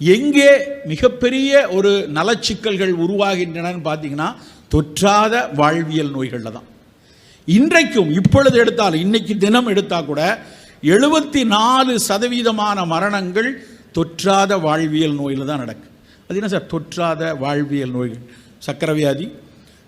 எங்கே மிகப்பெரிய ஒரு நலச்சிக்கல்கள் உருவாகின்றனன்னு பார்த்தீங்கன்னா தொற்றாத வாழ்வியல் நோய்களில் தான். இன்றைக்கும் இப்பொழுது எடுத்தால் இன்னைக்கு தினம் எடுத்தால் கூட எழுபத்தி நாலு சதவீதமான மரணங்கள் தொற்றாத வாழ்வியல் நோயில் தான் நடக்கு. அது என்ன சார்? தொற்றாத வாழ்வியல் நோய்கள். சக்கரவியாதி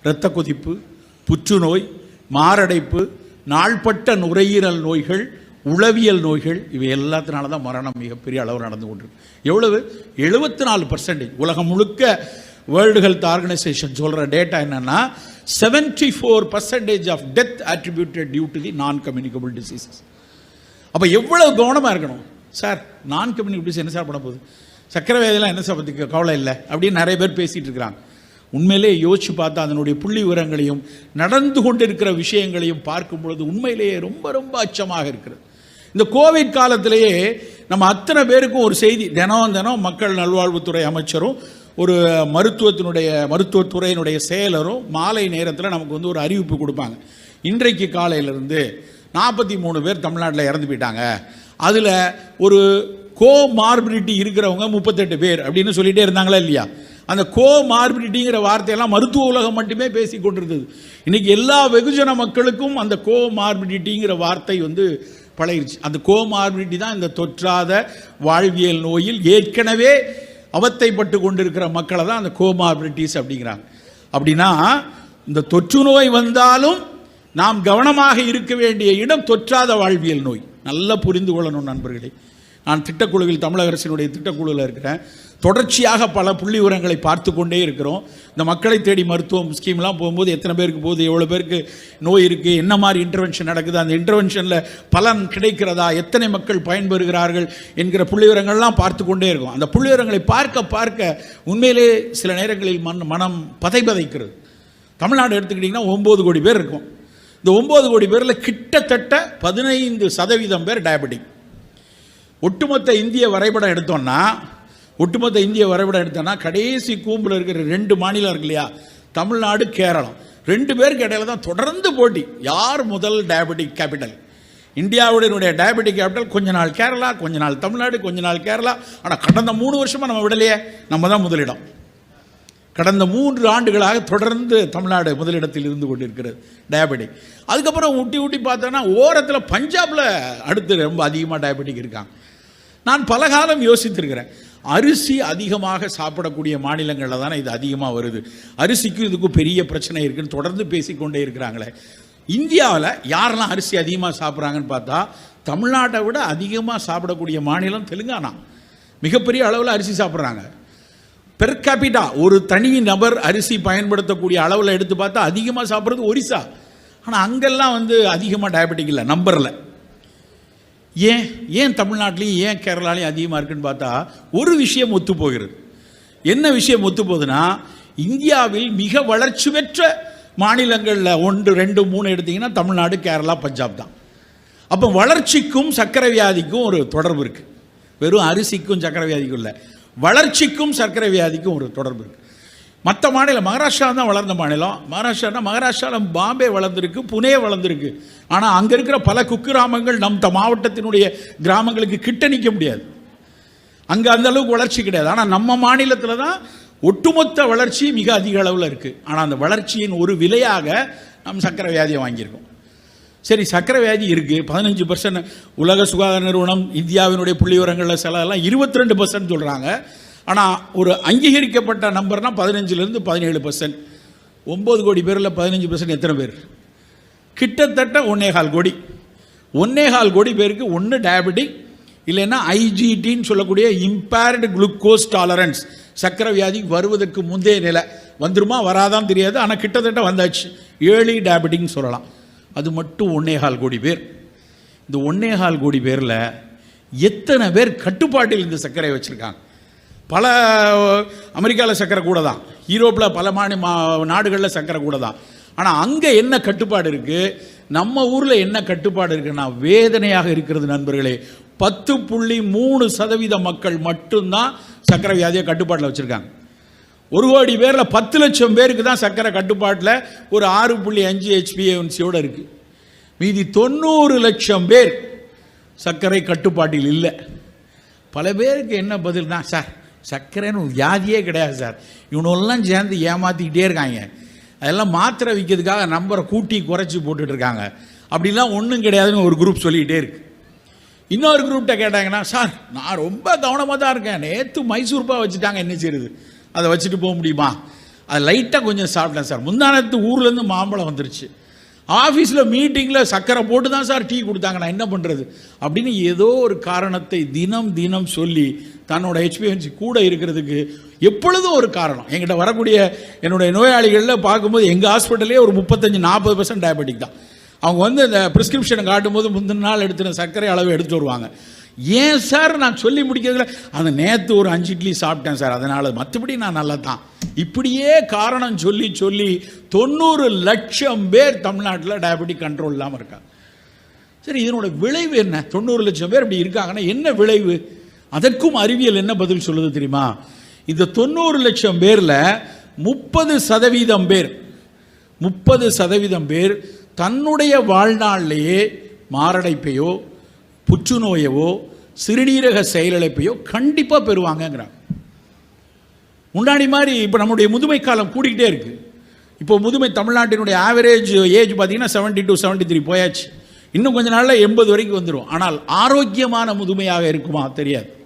இரத்த கொதிப்பு புற்றுநோய் மாரடைப்பு நாள்பட்ட நுரையீரல் நோய்கள் உளவியல் நோய்கள் இவை எல்லாத்தினால தான் மரணம் மிகப்பெரிய அளவு நடந்து கொண்டிருக்கு. எவ்வளவு? எழுபத்தி நாலு பர்சன்டேஜ் உலகம் முழுக்க வேர்ல்டு ஹெல்த் ஆர்கனைசேஷன் சொல்கிற டேட்டா என்னன்னா seventy four percentage of death attributed due to the non communicable diseases அப்போ எவ்வளவு கவனமாக இருக்கணும்? சார் நான் கம்யூனிகபிள் என்ன சார் பண்ண போகுது? சக்கரை என்ன சார் பற்றி கவலை இல்லை? அப்படின்னு நிறைய பேர் பேசிகிட்டு இருக்கிறாங்க. உண்மையிலே யோசிச்சு பார்த்தா அதனுடைய புள்ளி விவரங்களையும் நடந்து கொண்டிருக்கிற விஷயங்களையும் பார்க்கும் பொழுது உண்மையிலேயே ரொம்ப ரொம்ப அச்சமாக இருக்கிறது. இந்த கோவிட் காலத்திலேயே நம்ம அத்தனை பேருக்கும் ஒரு செய்தி. தினம் தினம் மக்கள் நல்வாழ்வுத்துறை அமைச்சரும் ஒரு மருத்துவத்தினுடைய மருத்துவத்துறையினுடைய செயலரும் மாலை நேரத்தில் நமக்கு வந்து ஒரு அறிவிப்பு கொடுப்பாங்க. இன்றைக்கு காலையிலிருந்து நாற்பத்தி மூணு பேர் தமிழ்நாட்டில் இறந்து போயிட்டாங்க. அதில் ஒரு கோ மார்பிலிட்டி இருக்கிறவங்க முப்பத்தெட்டு பேர் அப்படின்னு சொல்லிகிட்டே இருந்தாங்களா இல்லையா? அந்த கோ மார்பிலிட்டிங்கிற வார்த்தையெல்லாம் மருத்துவ உலகம் மட்டுமே பேசி கொண்டிருந்தது. இன்றைக்கி எல்லா வெகுஜன மக்களுக்கும் அந்த கோ மார்பிலிட்டிங்கிற வார்த்தை வந்து பழகிருச்சு. அந்த கோமார்பிலிட்டி தான் இந்த தொற்றாத வாழ்வியல் நோயில் ஏற்கனவே அவத்தைப்பட்டு கொண்டிருக்கிற மக்களை தான் அந்த கோமார்பிலிட்டிஸ் அப்படிங்கிறாங்க. அப்படின்னா இந்த தொற்று நோய் வந்தாலும் நாம் கவனமாக இருக்க வேண்டிய இடம் தொற்றாத வாழ்வியல் நோய். நல்லா புரிந்து கொள்ளணும் நண்பர்களே. நான் திட்டக்குழுவில் தமிழக அரசினுடைய திட்டக்குழுவில் இருக்கிறேன். தொடர்ச்சியாக பல புள்ளி உரங்களை பார்த்து கொண்டே இருக்கிறோம். இந்த மக்களை தேடி மருத்துவம் ஸ்கீம்லாம் போகும்போது எத்தனை பேருக்கு போகுது எவ்வளோ பேருக்கு நோய் இருக்குது என்ன மாதிரி இன்டர்வென்ஷன் நடக்குது அந்த இன்டர்வென்ஷனில் பலன் கிடைக்கிறதா எத்தனை மக்கள் பயன்பெறுகிறார்கள் என்கிற புள்ளி விவரங்கள்லாம் பார்த்து கொண்டே இருக்கும். அந்த புள்ளி விவரங்களை பார்க்க பார்க்க உண்மையிலே சில நேரங்களில் மண் மனம் பதைபதைக்கிறது. தமிழ்நாடு எடுத்துக்கிட்டிங்கன்னா ஒம்பது கோடி பேர் இருக்கும். இந்த ஒம்பது கோடி பேரில் கிட்டத்தட்ட பதினைந்து சதவீதம் பேர் டயபெட்டிக் ஒட்டுமொத்த இந்திய வரைபடம் எடுத்தோம்னா ஒட்டுமொத்த இந்திய வரைபடம் எடுத்தோம்னா கடைசி கூம்பில் இருக்கிற ரெண்டு மாநிலம் இருக்கு இல்லையா? தமிழ்நாடு கேரளம். ரெண்டு பேருக்கு இடையில தான் தொடர்ந்து போட்டி. யார் முதல் டயபெட்டிக் கேபிட்டல் இந்தியாவுடைய டயபெட்டிக் கேபிட்டல் கொஞ்ச நாள் கேரளா கொஞ்ச நாள் தமிழ்நாடு கொஞ்ச நாள் கேரளா. ஆனால் கடந்த மூணு வருஷமாக நம்ம விடலையே. நம்ம தான் முதலிடம். கடந்த மூன்று ஆண்டுகளாக தொடர்ந்து தமிழ்நாடு முதலிடத்தில் இருந்து கொண்டிருக்கிறது டயபெட்டிக் அதுக்கப்புறம் ஊட்டி ஊட்டி பார்த்தோன்னா ஓரத்தில் பஞ்சாபில் அடுத்து ரொம்ப அதிகமாக டயபெட்டிக் இருக்காங்க. நான் பல காலம் யோசித்திருக்கிறேன். அரிசி அதிகமாக சாப்பிடக்கூடிய மாநிலங்களில் தானே இது அதிகமாக வருது. அரிசிக்கும் இதுக்கும் பெரிய பிரச்சனை இருக்குன்னு தொடர்ந்து பேசிக்கொண்டே இருக்கிறாங்களே. இந்தியாவில் யாரெல்லாம் அரிசி அதிகமாக சாப்பிட்றாங்கன்னு பார்த்தா தமிழ்நாட்டை விட அதிகமாக சாப்பிடக்கூடிய மாநிலம் தெலுங்கானா. மிகப்பெரிய அளவில் அரிசி சாப்பிட்றாங்க. பெர் கேபிட்டா ஒரு தனி நபர் அரிசி பயன்படுத்தக்கூடிய அளவில் எடுத்து பார்த்தா அதிகமாக சாப்பிட்றது ஒரிசா. ஆனால் அங்கெல்லாம் வந்து அதிகமாக டயபெட்டிக் இல்லை நம்பரில் ஏன் ஏன் தமிழ்நாட்டிலையும் ஏன் கேரளாலையும் அதிகமாக இருக்குன்னு பார்த்தா ஒரு விஷயம் ஒத்து போகிறது. என்ன விஷயம் ஒத்து போகுதுன்னா இந்தியாவில் மிக வளர்ச்சி பெற்ற மாநிலங்களில் ஒன்று ரெண்டு மூணு எடுத்திங்கன்னா தமிழ்நாடு கேரளா பஞ்சாப் தான். அப்போ வளர்ச்சிக்கும் சர்க்கரை வியாதிக்கும் ஒரு தொடர்பு இருக்குது வெறும் அரிசிக்கும் சர்க்கரை வியாதிக்கும் இல்லை. வளர்ச்சிக்கும் சர்க்கரை வியாதிக்கும் ஒரு தொடர்பு இருக்குது மற்ற மாநிலம் மகாராஷ்டிரா தான் வளர்ந்த மாநிலம். மகாராஷ்டிரானா மகாராஷ்டிராவில் பாம்பே வளர்ந்துருக்கு புனே வளர்ந்துருக்கு. ஆனால் அங்கே இருக்கிற பல குக்கிராமங்கள் நம் த மாவட்டத்தினுடைய கிராமங்களுக்கு கிட்ட நிற்க முடியாது. அங்கே அந்த அளவுக்கு வளர்ச்சி கிடையாது. ஆனால் நம்ம மாநிலத்தில் தான் ஒட்டுமொத்த வளர்ச்சி மிக அதிக அளவில் இருக்குது ஆனால் அந்த வளர்ச்சியின் ஒரு விலையாக நம் சக்கரை வியாதியை வாங்கியிருக்கோம். சரி சக்கரை வியாதி இருக்குது பதினஞ்சு பர்சன்ட் உலக சுகாதார நிறுவனம் இந்தியாவினுடைய புள்ளி விவரங்களில் சில எல்லாம் இருபத்தி ரெண்டு பர்சன்ட் சொல்கிறாங்க ஆனால் ஒரு அங்கீகரிக்கப்பட்ட நம்பர்னால் பதினஞ்சுலேருந்து பதினேழு பர்சன்ட் ஒம்பது கோடி பேரில் பதினஞ்சு பர்சன்ட் எத்தனை பேர்? கிட்டத்தட்ட ஒன்னேகால் கோடி. ஒன்னேகால் கோடி பேருக்கு ஒன்று டயபெட்டிக் இல்லைன்னா ஐஜிடின்னு சொல்லக்கூடிய இம்பேர்டு குளுக்கோஸ் டாலரன்ஸ் சக்கரை வியாதி வருவதற்கு முந்தைய நிலை. வந்துருமா வராதான் தெரியாது ஆனால் கிட்டத்தட்ட வந்தாச்சு. ஏழி டயபெட்டிக்னு சொல்லலாம். அது மட்டும் ஒன்னேகால் கோடி பேர். இந்த ஒன்னேகால் கோடி பேரில் எத்தனை பேர் கட்டுப்பாட்டில் இந்த சர்க்கரையை வச்சுருக்காங்க? பல அமெரிக்காவில் சர்க்கரை கூட தான். யூரோப்பில் பல மாநில மா நாடுகளில் சர்க்கரை கூட தான். ஆனால் அங்கே என்ன கட்டுப்பாடு இருக்குது நம்ம ஊரில் என்ன கட்டுப்பாடு இருக்குன்னா வேதனையாக இருக்கிறது நண்பர்களே பத்து புள்ளி மூணு சதவீத மக்கள் மட்டும்தான் சர்க்கரை வியாதியை கட்டுப்பாட்டில் வச்சுருக்காங்க. ஒரு கோடி பேரில் பத்து லட்சம் பேருக்கு தான் சர்க்கரை கட்டுப்பாட்டில் ஒரு ஆறு புள்ளி அஞ்சு ஹெச்பிஏன்சியோடு இருக்குது மீதி தொண்ணூறு லட்சம் பேர் சர்க்கரை கட்டுப்பாட்டில் இல்லை. பல பேருக்கு என்ன பதில்னா சார் சர்க்கரைன்னு வியாதியே கிடையாது சார். இவனெல்லாம் சேர்ந்து ஏமாற்றிக்கிட்டே இருக்காங்க. அதெல்லாம் மாத்திரை விற்கிறதுக்காக நம்பரை கூட்டி குறைச்சி போட்டுட்டு இருக்காங்க. அப்படிலாம் ஒன்றும் கிடையாதுன்னு ஒரு குரூப் சொல்லிக்கிட்டே இருக்கு. இன்னொரு குரூப்கிட்ட கேட்டாங்கன்னா சார் நான் ரொம்ப கவனமாக தான் இருக்கேன். நேற்று மைசூர்பா வச்சுட்டாங்க. என்ன செய்யுது அதை வச்சுட்டு போக முடியுமா? அது லைட்டாக கொஞ்சம் சாப்பிட்டேன் சார். முந்தானத்து ஊர்லேருந்து மாம்பழம் வந்துருச்சு. ஆஃபீஸில் மீட்டிங்கில் சக்கரை போட்டு தான் சார் டீ கொடுத்தாங்க. நான் என்ன பண்ணுறது அப்படின்னு ஏதோ ஒரு காரணத்தை தினம் தினம் சொல்லி தன்னோட ஹெச்பிஎன்சி கூட இருக்கிறதுக்கு எப்பொழுதும் ஒரு காரணம். எங்கிட்ட வரக்கூடிய என்னுடைய நோயாளிகளில் பார்க்கும்போது எங்கள் ஹாஸ்பிட்டலே ஒரு முப்பத்தஞ்சு நாற்பது பர்சன்ட் டயபெட்டிக் தான். அவங்க வந்து இந்த ப்ரிஸ்கிரிப்ஷனை காட்டும்போது முந்தின நாள் எடுத்துன சர்க்கரை அளவு எடுத்து வருவாங்க. ஏன் சார் நான் சொல்லி முடிக்கிறதுல? அந்த நேற்று ஒரு அஞ்சு இட்லி சாப்பிட்டேன் சார். அதனால் மற்றபடி நான் நல்லா தான் இப்படியே காரணம் சொல்லி சொல்லி தொண்ணூறு லட்சம் பேர் தமிழ்நாட்டில் டயபெட்டிக் கண்ட்ரோல் இல்லாமல் இருக்காங்க. சரி இதனோட விளைவு என்ன? தொண்ணூறு லட்சம் பேர் இப்படி இருக்காங்கன்னா என்ன விளைவு? அதற்கும் அறிவியல் என்ன பதில் சொல்லுது தெரியுமா? இந்த தொண்ணூறு லட்சம் பேரில் முப்பது சதவீதம் பேர் முப்பது சதவீதம் பேர் தன்னுடைய வாழ்நாளிலேயே மாரடைப்பையோ புற்றுநோயவோ சிறுநீரக செயலிழப்பையோ கண்டிப்பாக பெறுவாங்கங்கிறாங்க. முன்னாடி மாதிரி இப்போ நம்முடைய முதுமை காலம் கூடிக்கிட்டே இருக்குது இப்போ முதுமை தமிழ்நாட்டினுடைய ஆவரேஜ் ஏஜ் பார்த்தீங்கன்னா செவன்ட்டி டு செவன்ட்டி த்ரீ போயாச்சு. இன்னும் கொஞ்ச நாளில் எண்பது வரைக்கும் வந்துடும் ஆனால் ஆரோக்கியமான முதுமையாக இருக்குமா? தெரியாது.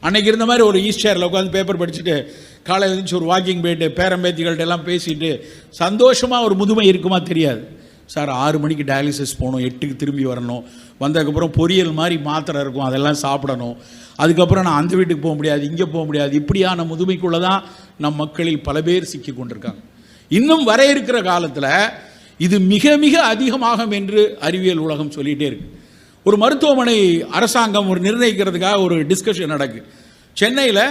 அன்னைக்கு இருந்த மாதிரி ஒரு ஈஸ்டரில் உட்காந்து பேப்பர் படிச்சுட்டு காலையில் இருந்துச்சு ஒரு வாக்கிங் போயிட்டு பேரம்பேத்திகள்கிட்ட எல்லாம் பேசிட்டு சந்தோஷமாக ஒரு முதுமை இருக்குமா? தெரியாது. சார் ஆறு மணிக்கு டயாலிசிஸ் போகணும் எட்டுக்கு திரும்பி வரணும். வந்ததுக்கப்புறம் பொரியல் மாதிரி மாத்திரை இருக்கும் அதெல்லாம் சாப்பிடணும். அதுக்கப்புறம் நான் அந்த வீட்டுக்கு போக முடியாது இங்கே போக முடியாது. இப்படியான முதுமைக்குள்ளே தான் நம் மக்களில் பல பேர் சிக்கி கொண்டிருக்காங்க. இன்னும் வர இருக்கிற காலத்தில் இது மிக மிக அதிகமாகும் என்று அறிவியல் உலகம் சொல்லிகிட்டே இருக்கு. ஒரு மருத்துவமனை அரசாங்கம் ஒரு நிர்ணயிக்கிறதுக்காக ஒரு டிஸ்கஷன் நடக்கு. சென்னையில்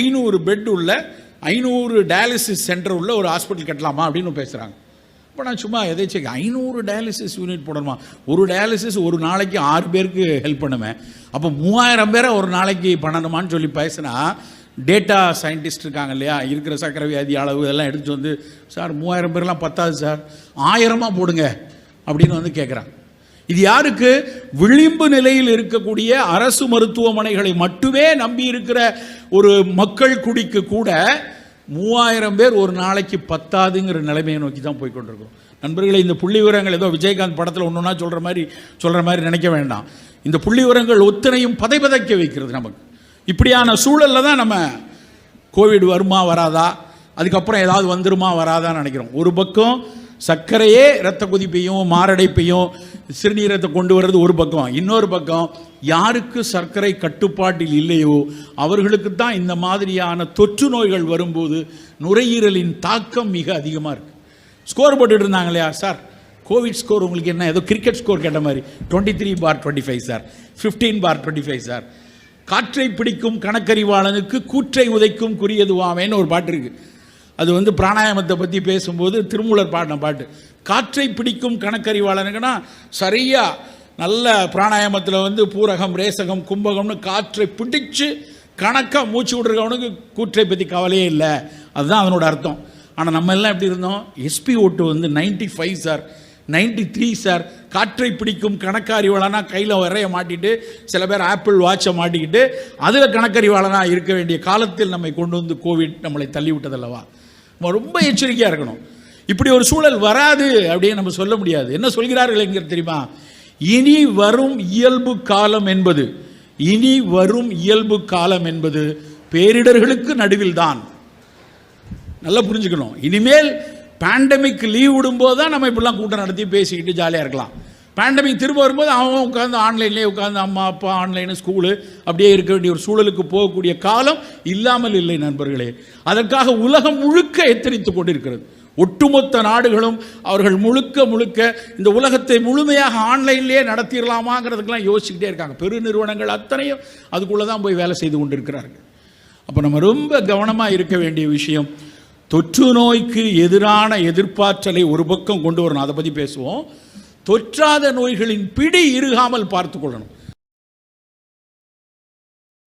ஐநூறு பெட் உள்ள ஐநூறு டயாலிசிஸ் சென்டர் உள்ள ஒரு ஹாஸ்பிட்டல் கட்டலாமா அப்படின்னு பேசுகிறாங்க இப்போ நான் சும்மா எதாச்சும் ஐநூறு டயாலிசிஸ் யூனிட் போடணுமா? ஒரு டயாலிசிஸ் ஒரு நாளைக்கு ஆறு பேருக்கு ஹெல்ப் பண்ணுவேன் அப்போ மூவாயிரம் பேரை ஒரு நாளைக்கு பண்ணணுமான்னு சொல்லி பேசினா டேட்டா சயின்டிஸ்ட் இருக்காங்க இல்லையா? இருக்கிற சக்கரை வியாதி அளவு இதெல்லாம் எடுத்து வந்து சார் மூவாயிரம் பேர்லாம் பத்தாது சார். ஆயிரமாக போடுங்க. அப்படின்னு வந்து கேட்குறாங்க இது யாருக்கு? விளிம்பு நிலையில் இருக்கக்கூடிய அரசு மருத்துவமனைகளை மட்டுமே நம்பி இருக்கிற ஒரு மக்கள் குடிக்கு கூட மூவாயிரம் பேர் ஒரு நாளைக்கு பத்தாதுங்கிற நிலைமையை நோக்கி தான் போய் நண்பர்களை நண்பர்களே இந்த புள்ளி விவரங்கள் ஏதோ விஜயகாந்த் படத்தில் ஒன்று ஒன்றா சொல்கிற மாதிரி சொல்கிற மாதிரி நினைக்க வேண்டாம். இந்த புள்ளி விவரங்கள் ஒத்தனையும் பதைபதைக்க வைக்கிறது நமக்கு. இப்படியான சூழலில் தான் நம்ம கோவிட் வருமா வராதா? அதுக்கப்புறம் ஏதாவது வந்துருமா வராதான்னு நினைக்கிறோம். ஒரு பக்கம் சர்க்கரையே இரத்த குதிப்பையும் மாரடைப்பையும் சிறுநீரத்தை கொண்டு வர்றது ஒரு பக்கம். இன்னொரு பக்கம் யாருக்கு சர்க்கரை கட்டுப்பாட்டில் இல்லையோ அவர்களுக்கு தான் இந்த மாதிரியான தொற்று நோய்கள் வரும்போது நுரையீரலின் தாக்கம் மிக அதிகமாக இருக்கு. ஸ்கோர் போட்டுட்டு இருந்தாங்க இல்லையா சார்? கோவிட் ஸ்கோர் உங்களுக்கு என்ன? ஏதோ கிரிக்கெட் ஸ்கோர் கேட்ட மாதிரி. Twenty three for twenty five sir. Fifteen for twenty five sir. காற்றை பிடிக்கும் கணக்கறிவாளனுக்கு கூற்றை உதைக்கும் குறியதுவாமேன்னு ஒரு பாட்டு இருக்கு. அது வந்து பிராணாயாமத்தை பற்றி பேசும்போது திருமூலர் பாடின பாட்டு. காற்றை பிடிக்கும் கணக்கறிவாளனுக்குன்னா சரியாக நல்ல பிராணாயாமத்தில் வந்து பூரகம் ரேசகம் கும்பகம்னு காற்றை பிடிச்சு கணக்காக மூச்சு விட்ருக்கவனுக்கு கூற்றை பற்றி கவலையே இல்லை. அதுதான் அதனோட அர்த்தம். ஆனால் நம்ம எல்லாம் எப்படி இருந்தோம்? எஸ்பி ஓட்டு வந்து 95 ஃபைவ் சார் 93 த்ரீ சார் காற்றை பிடிக்கும் கணக்கறிவாளனா கையில் வரைய மாட்டிட்டு சில பேர் ஆப்பிள் வாட்சை மாட்டிக்கிட்டு அதில் கணக்கறிவாளனாக இருக்க வேண்டிய காலத்தில் நம்மை கொண்டு வந்து கோவிட் நம்மளை தள்ளி விட்டதல்லவா? ரொம்ப எச்சரிக்கையாக இருக்கணும். இப்படி ஒரு சூழல் வராது அப்படின்னு நம்ம சொல்ல முடியாது. என்ன சொல்கிறார்கள் என்கிறது தெரியுமா? இனி வரும் இயல்பு காலம் என்பது இனி வரும் இயல்பு காலம் என்பது பேரிடர்களுக்கு நடுவில் தான் நல்லா புரிஞ்சுக்கணும். இனிமேல் பேண்டமிக் லீவ் விடும்போது தான் நம்ம இப்படிலாம் கூட்டம் நடத்தி பேசிக்கிட்டு ஜாலியாக இருக்கலாம். பேண்டமிக் திரும்ப வரும்போது அவன் உட்காந்து ஆன்லைன்லேயே உட்காந்து அம்மா அப்பா ஆன்லைனு ஸ்கூலு அப்படியே இருக்க வேண்டிய ஒரு சூழலுக்கு போகக்கூடிய காலம் இல்லாமல் இல்லை நண்பர்களே. அதற்காக உலகம் முழுக்க எத்தரித்து கொண்டிருக்கிறது. ஒட்டுமொத்த நாடுகளும் அவர்கள் முழுக்க முழுக்க இந்த உலகத்தை முழுமையாக ஆன்லைன்லேயே நடத்திடலாமாங்கிறதுக்கெல்லாம் யோசிச்சுக்கிட்டே இருக்காங்க. பெரு நிறுவனங்கள் அத்தனையும் அதுக்குள்ளே தான் போய் வேலை செய்து கொண்டிருக்கிறார்கள். அப்போ நம்ம ரொம்ப கவனமாக இருக்க வேண்டிய விஷயம் தொற்று நோய்க்கு எதிரான எதிர்ப்பாற்றலை ஒரு பக்கம் கொண்டு வரணும். அதை பற்றி பேசுவோம். தொற்றாத நோய்களின் பிடி இருகாமல் பார்த்து கொள்ளணும்.